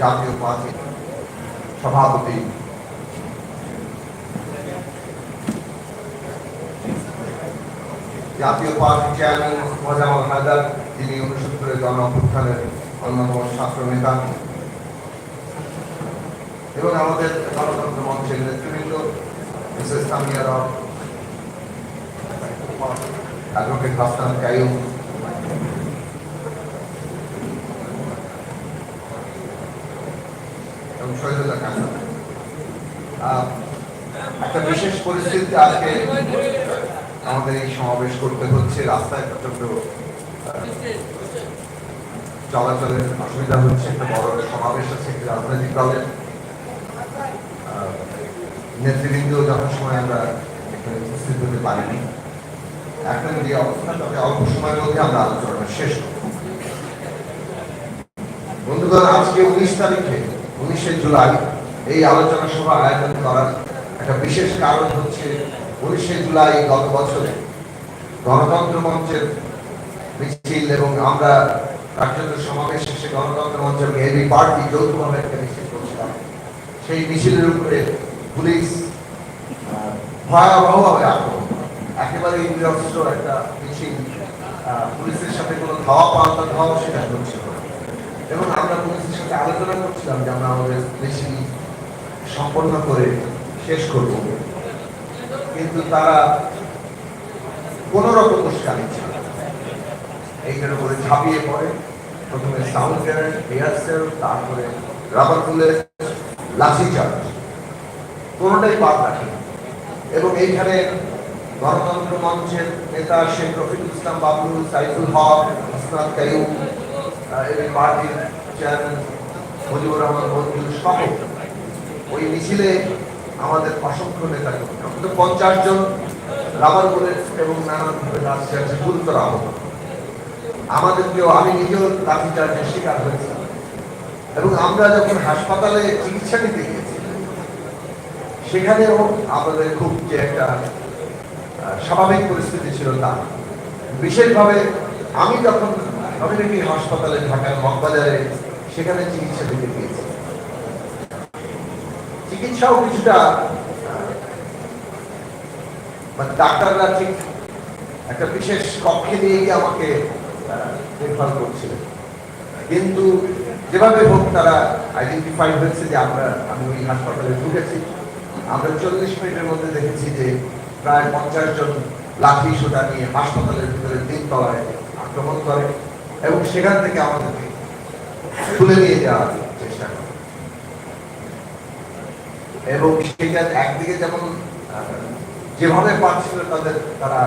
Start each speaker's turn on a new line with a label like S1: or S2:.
S1: জাতীয় পার্টি সভাপতি। জাতীয় পার্টি চেয়ারম্যান মোজাম্মদ হায়দার, তিনি উনসত্তরের গণ অভ্যুত্থানের অন্যতম ছাত্র নেতা। এবং আমাদের গণতন্ত্র মঞ্চের নেতৃবৃন্দ, মিসেস তামিয়া রাও, অ্যাডভোকেট হাসনান কায়ুম এবং খান আহ, একটা বিশেষ পরিস্থিতিতে আজকে আমাদের এই সমাবেশ করতে হচ্ছে। রাস্তায় প্রচণ্ড চলাচলের অসুবিধা হচ্ছে। একটা বড় সমাবেশ আছে একটি রাজনৈতিক দলের। নেতৃবৃন্দ যথাসময় আমরা এখানে উপস্থিত হতে পারিনি। এখন যে অবস্থা অল্প সময়ের মধ্যে আমরা আলোচনা শেষ করব। বন্ধুগণ আজকে উনিশ তারিখে উনিশে জুলাই এই আলোচনা সভা আয়োজন করার একটা বিশেষ কারণ হচ্ছে উনিশে জুলাই গত বছরে গণতন্ত্র মঞ্চের মিছিল এবং আমরা কার্যত সমাবেশ শেষে গণতন্ত্র মঞ্চ এবং পার্টি যৌথভাবে একটা মিছিল করছিলাম সেই মিছিলের উপরে পুলিশ ভয়াবহভাবে আক্রমণ করে। একেবারে নিরস্ত্র একটা মিছিল পুলিশের সাথে কোনো ধাওয়া পাল্টা ধাওয়া সেটা করছিল। এবং আমরা পুলিশের সাথে আলোচনা করছিলাম যে আমরা আমাদের মিছিল সম্পন্ন করে শেষ করব। কিন্তু তারা কোন রকম উস্কানি ছিল। এইটার উপরে ঝাঁপিয়ে পড়ে। প্রথমে সাউন্ড গ্রেনেড এয়ার তারপরে রাবার বুলেট লাঠি চার্জ কোনোটাই বাদ রাখে এবং এইখানে গণতন্ত্র মঞ্চের নেতা শেখ রফিকুল ইসলাম, বাবুল সাইফুল হক আসনাদ কাইম পার্টির চেয়ারম্যান মুজিবুর রহমান সহ ওই মিছিলে আমাদের অসংখ্য নেতা পঞ্চাশ জন এবং নানানভাবে লাঠিচার্জে গুরুতর আহত আমাদেরকেও আমি নিজেও লাঠিচার্জের শিকার হয়েছিলাম এবং আমরা যখন হাসপাতালে চিকিৎসা নিতে গিয়েছি, সেখানেও আমাদের খুব যে একটা স্বাভাবিক পরিস্থিতি ছিল তা। বিশেষভাবে আমি যখন কমিউনিটি হাসপাতালে ঢাকার মগবাজারে সেখানে চিকিৎসা দিতে গিয়েছি। চিকিৎসাও কিছুটা মানে ডাক্তাররা ঠিক একটা বিশেষ কক্ষে নিয়ে গিয়ে আমাকে দেখভাল করছিলেন। কিন্তু যেভাবে হোক তারা আইডেন্টিফাই হয়েছে যে আমরা, আমি ওই হাসপাতালে ঢুকেছি। আমরা চল্লিশ মিনিটের মধ্যে দেখেছি যে প্রায় পঞ্চাশ জন লাঠি সোটা নিয়ে হাসপাতালের ভিতরে তিন তলায় আক্রমণ করে। এবং সেখান থেকে আমাদেরকে তুলে নিয়ে যাওয়ার চেষ্টা করে। এবং সেটা একদিকে যেমন যেভাবে পাচ্ছিল তাদের তারা